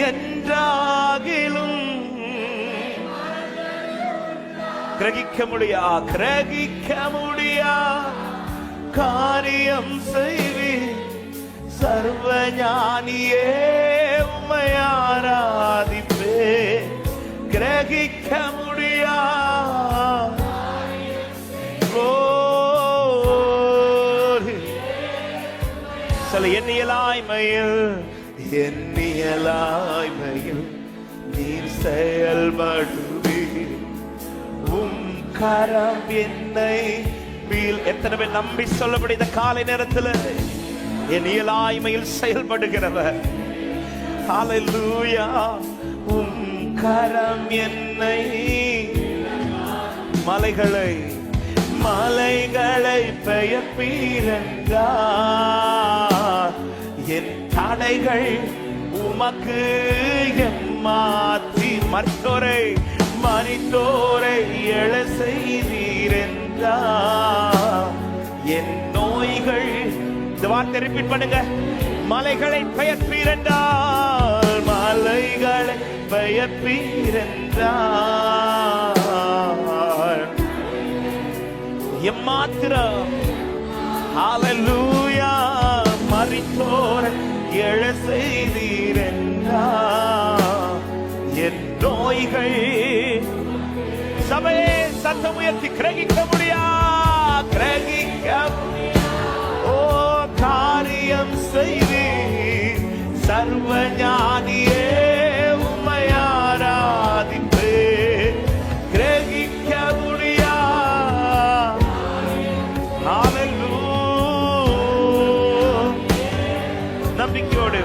என்றாகிலும் கிரகிக்க முடியா கிரகிக்க முடியா காரியம் செய்வி சர்வ ஞானியே உம்மை கிரகிக்க முடியா glory. சில எண்ணியலாய்மையில் எண்ணியலாய்மையில் நீர் செயல்படுவீர் உம் கரம் என்னை மீள் எத்தனை பேர் நம்பி சொல்லப்படி இந்த காலை நேரத்தில்? என் இயலாய்மையில் செயல்படுகிறவர். ஹalleluya உம் கரம் என்னை மலைகளை மலைகளை பெயர்ப்பீரங்கார் என் தடைகள் உமக்கு எம்மாற்றி மற்றொரை மனித்தோரை எழ செய்தீரென்றா? என் நோய்கள் இந்த வார்த்தை ரிப்பீட் பண்ணுங்க. மலைகளை பெயர்ப்பீரென்றால் மலைகளை பெயர்ப்பீரென்றால் எம்மாத்திரம்? ஹalleluya மரித்தோர் எழ செய்தீரென்றார் என் நோய்கள் சபையே சத்தம் உயர்த்தி கிரகிக்க முடியாது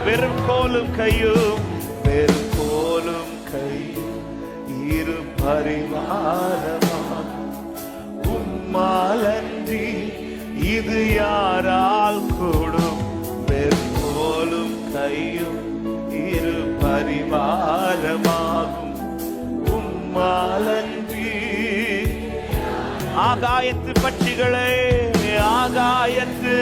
வெறும் கோலும் கையும் வெறும் கோலும் கையும் இரு பரிவாரமாம் உம்மாலன்றி இது யாரால் கூடும்? வெறும் கோலும் கையும் இரு பரிவாரமாகும் உம்மாலன்றி ஆகாயத்து பட்சிகளே ஆகாயத்து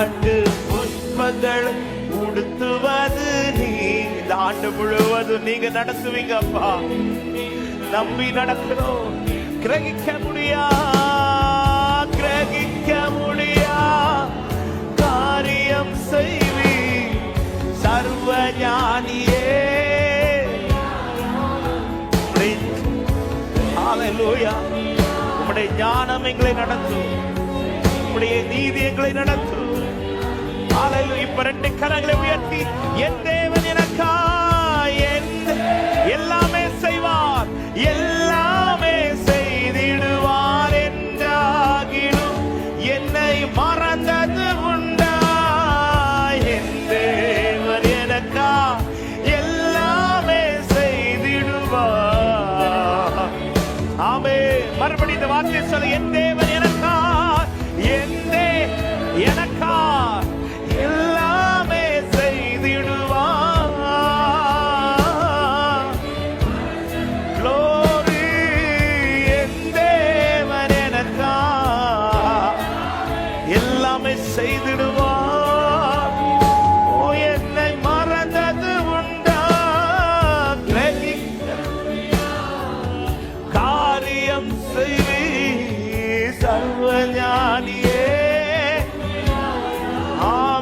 ஆண்டு புஷ்பங்கள் உடுத்துவது நீ இந்த ஆண்டு முழுவதும் நீங்க நடத்துவீங்க அப்பா நம்பி நடக்கிறோம் கிரகிக்க முடியா? கிரகிக்க முடியா? காரியம் செய்வி சர்வ ஞானியே. ஹalleluya உம்முடைய ஞானம் எங்களை நடத்தும். உம்முடைய நீதி எங்களை நடத்தும். இப்ப ரெண்டு கரங்களை உயர்த்தி என் தேவன் எனக்கா என் எல்லாமே செய்வார் எல்லாமே செய்திடுவார் என்றாகிடும் என்னை மறந்தது உண்டா என் தேவன் எனக்கா எல்லாமே செய்திடுவார். ஆமே மறுபடி இந்த வார்த்தை சொல்ல என் தேவன் எனக்கா என் தே எனக்கா கிரகிக்க காரியம் செய்வே